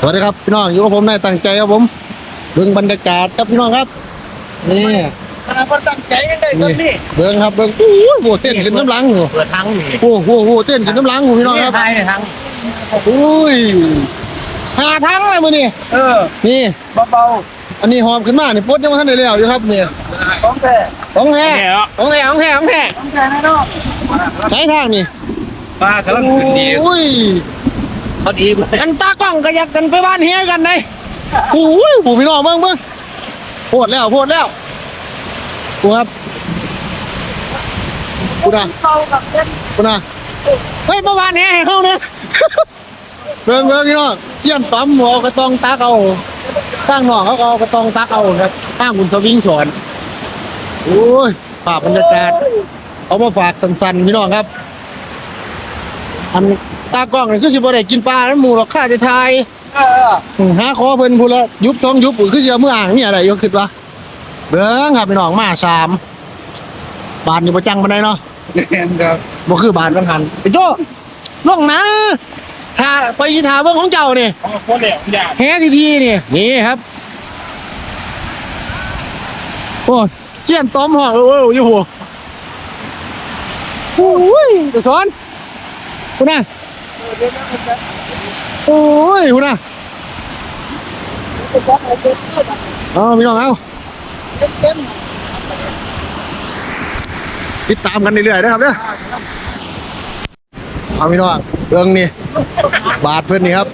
สวัสดีครับพี่น้องอยู่กับผมนายตั้งใจครับผมเบิ่งบรรยากาศครับพี่น้องครับ นี่ขนาดคนตั้งใจยังได้สักนี่เบิ่งครับเบิ่งโอ้ยโหเต้นขึ้นน้ำหลังโหเปิดทั้งนี่โอ้โหโหเต้นขึ้นน้ำหลังโหพี่น้องครับไทยทั้งโอ้ยหาทั้งเลยมือนี่เออนี่เบาอันนี้หอมขึ้นมานี่ปดยังไม่ทันได้แล้วอยู่ครับนี่ๆของแท้ของแท้ของแท้ของแท้ของแท้ของแท้แน่นอนใช้ทางนี่มากำลังขึ้นดีโอ้ย เขาดีเลยกันตากล้องก็อยากกันไปบ้านเฮียกันเลยโอ้ยผู้พี่น้องเบิ่งเบิ่งโพดแล้วโพดแล้วกูครับกูนะเข้ากับเต้นกูนะเฮ้ยเมื่อวานเฮียให้เข้าเนี่ยเบิ่งเบิ่งพี่น้องเสียมปั๊มหัวเอากระตองตักเอาข้างนอเขาเอากระตองตักเอาครับข้งคุณสวิงสอนโอ้ยภาพบรรยากาศเอามาฝากสันๆพี่น้องครับอัน ตากล้องนี่คือสิบ่ได้กินปลาแล้วหมูหรอกข้าจะทายเอออืมหาคอเพิ่นพูนละยุบท้องยุบอุ้ยคือสิเอามืออ่างนี่อะไรยกขึ้นวะเบิ่งครับพี่น้องมาสามบาทนี่บ่จังปานใดเนาะเห็นครับบ่คือบาทบางหันไอ้โจ้ลงนะถ้าไปยีทาเบิ่งของเจ้านี่ของคนเดียวอย่างแฮทีๆนี่นี่ครับโอ้ยเจียนต้มห่อเออเอออยู่หัวโอ้ยเดี๋ยวสอนคุณน่ะ โอ้ยคุณน่ะเอาพี่น้องเอาติดตามกันเรื่อยๆนะครับเด้อเอาพี่น้องเบิ่งนี่บาทเพื่อนนี่ครับ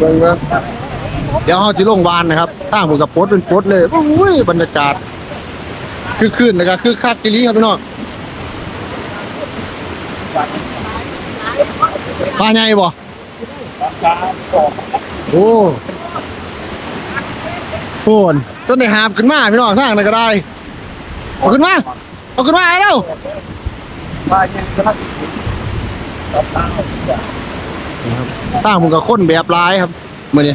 เบิ่งเบิ่งเดี๋ยวเขาสิลงวานนะครับทางผมกับโพสเป็นโพสเลยโอ้ยบรรยากาศคือคืนนะครับคือคักกิลีครับพี่น้อง ปลาใหญ่บ่โอ้โหนต้นได้หาบขึ้นมาพี่น้องทางนั้นก็ได้เอาขึ้นมาเอาขึ้นมาเอาเร็วบ้านยังกำลังตั้งผมกับคนแบบร้ายครับมื่อนี้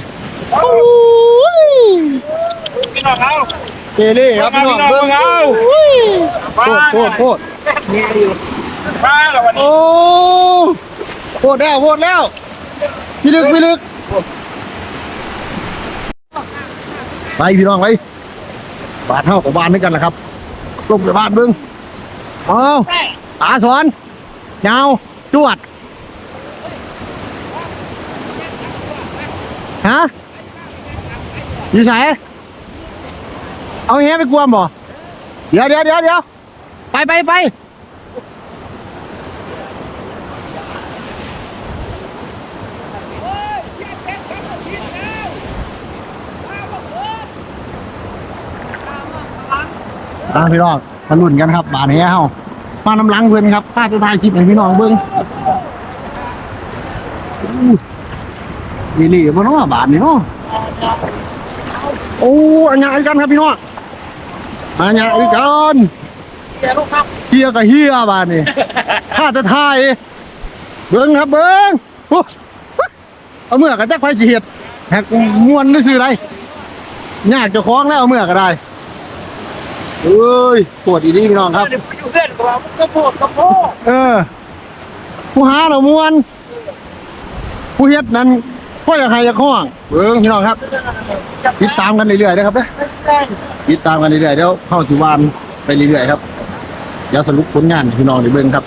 พี่น้องเอาเกเร่ครับพี่น้องเบิ้งเอาโคตรโคตรโคตร มาแล้ววันนี้โอ้โคตรแล้วโคตรแล้วพี่ลึกพี่ลึกไปพี่น้องไปบาดเท่ากับบานด้วยกันนะครับลงไปบานเบิ้งเอาตาสอนยาวจวดฮะอยู่ไหนเอาเฮียไปกวมบ่เดี๋ยวเดี๋ยวเดี๋ยวเดี๋ยวไปไปไป อ่าพี่น้องมาลุ้นกันครับบานนี้เฮามาน้ำหลังเพื่อนครับป้าจะถ่ายคลิปให้พี่น้องเบิ่งอีหลีบ่เนาะบานนี้เนาะโอ้อันยังไอ้กันครับพี่น้องอันยังไอ้กันแกลูกครับเฮียกับเฮียบานนี้ข้าจะถ่ายเบิ่งครับเบิ่งโอ้เอาเมื่อกับจักไฟสิเฮ็ดแหกมวนได้ซื้อไรยากจะคล้องแล้วเอาเมื่อก็ได้ เอ้ยปวดอีนี่พี่น้องครับเดี๋ยวอยู่เพื่อนก็บอกก็โพดก็โพดเออ ผู้หาเรามวน ผู้เฮ็ดนั้นก็อยากให้อยากห้องเบิ่งพี่น้องครับ ติดตามกันเรื่อยๆนะครับเด้อไม่ใช่ติดตามกันเรื่อยๆเดี๋ยวเข้าสู่วานไปเรื่อยๆครับเดี๋ยวสรุปผลงานให้พี่น้องได้เบิ่งครับ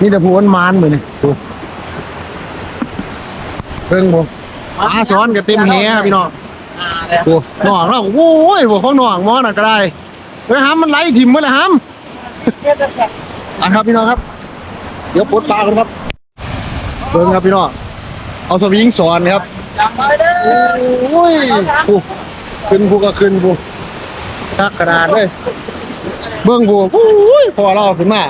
นี่แต่ผู้วันมานมือนี่ดูเบิ่งผมหาสอนกับเต็มแหครับพี่น้อง อ่าแล้วโอ้หนองเราโอ้ยพวกของหนองมอน่ะก็ได้ ไปหามมันไหลถิ่มมาเลยหามเนี่ยจะแข่งอะครับพี่น้องครับ เดี๋ยวปลดปลากันครับเบิ่งครับพี่น้องเอาสวิงสอนครับจำไว้เด้อโอ้ยผู้ขึ้นผู้ก็ขึ้นผู้ทักกระดาษเลยเบิ่งผู้โอ้ยพอเราเอาขึ้นมา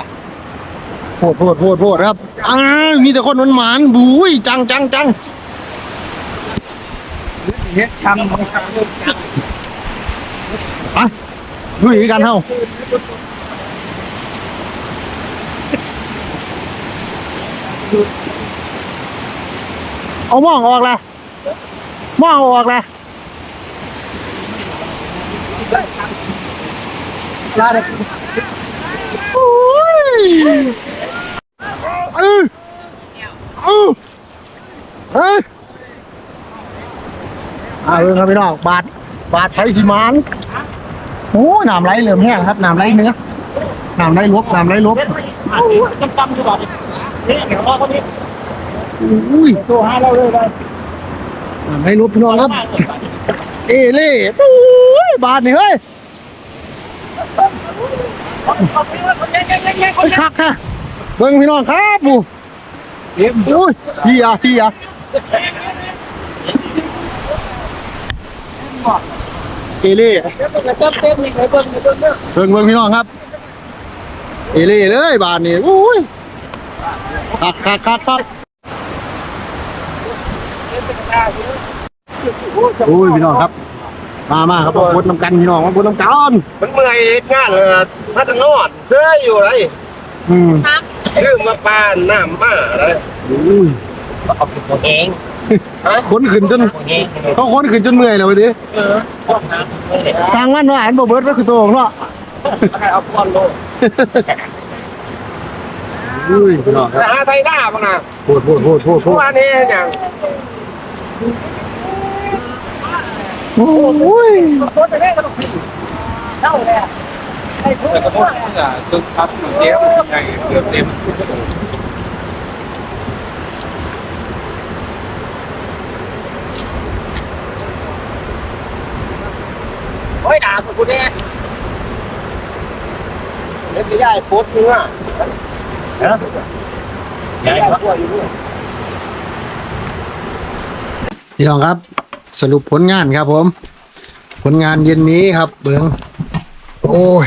โพดโพดโพดโพดครับอ้าวมีแต่คนหวานๆบุ้ยจังจังจังเฮ็ดทำไป ลุยกันเฮาเอามองออกเลยมองออกเลยลาเด็กโอ้ยเออเออเฮ้ยอ่าเรื่องครับพี่น้องบาทบาทไทยสิมาน โอ้น้ำไหลเหลื่อมแห้งครับน้ำไหลเนื้อน้ำไหลลบน้ำไหลลบจำจำอยู่บ่นี่เดี๋ยวรอคนนี้อุ้ยตัวหาเราเลยไปน้ำไหลลบพี่น้องครับ เอเล่โอ้ยบาทนี่เฮ้ยไปคักฮะเบิ่งพี่น้องครับปูเอ็มอุ้ยเฮียเฮีย เอเล่เต็มเต็มนี่เลยเบิ้งเบิ้งเบิ้งเบิ่งเบิ่งพี่น้องครับเอเล่เลยบาทนี่อุ้ยคักคักคักคักอุ้ยพี่น้องครับ มามาครับมาบดน้ำกันพี่น้องมาบดน้ำกันมันเมื่อยเฮ็ดงานเลยพัดนอนเสื้ออยู่ไรอืมคือมาปานน้ำมาเลย อุ้ยเอาเป็นตัวเองค้นขึ้นจนตัวเองเขาค้นขึ้นจนเมื่อยแล้วดิเออพวกน้ำไม่ได้สร้างมันว่าอันบ่เบิดก็คือโตของเนาะเอาก้อนโลอุ้ยพี่น้องครับแต่หาไทยหน้าบ้างนะพูดพูดพูดพูดพูเมื่อดวานนี้อย่างโอ้ยรถไปได้ก็ต้องเท่าเลยไอ้พวกแต่ก็ต้องอะตึกครับเจ๊ใหญ่เกือบเต็ม อ้ยด่ากับกูเนี่ยเล็กจะย้ายโพสต์เนื้อใหญ่ย้ายครับตัวอยู่ด้วยพี่น้องครับสรุปผลงานครับผม ผลงานเย็นนี้ครับ เบิงโอ้ย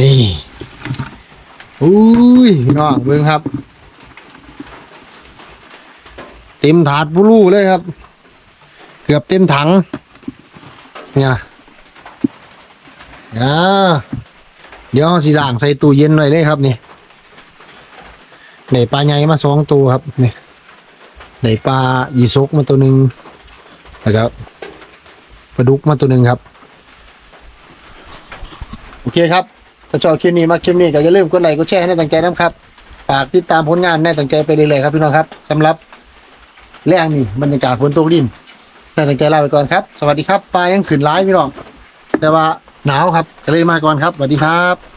นี่อุ้ยพี่น้องเบิงครับ เต็มถาดบุรูเลยครับ เกือบเต็มถัง เนี่ยอ่าเดี๋ยวเราสีด่างใส่ตู้เย็นหน่อยเลยครับนี่ในปลาใหญ่มาสองตัวครับนี่ในปลายีซกมาตัวหนึ่งแล้วก็ปลาดุกมาตัวหนึ่งครับ โอเคครับถ้าชอบคลิปนี้มาคลิปนี้ก็อย่าลืมกดไลค์กดแชร์ให้ในตั้งใจน้ำครับฝากติดตามผลงานในตั้งใจไปเรื่อยๆครับพี่น้องครับสำหรับแรงนี่บรรยากาศฝนตกริม ในตั้งใจลาไปก่อนครับ สวัสดีครับปลายังขืนร้ายพี่น้อง แต่ว่าหนาวครับก็เลยมาก่อนครับสวัสดีครับ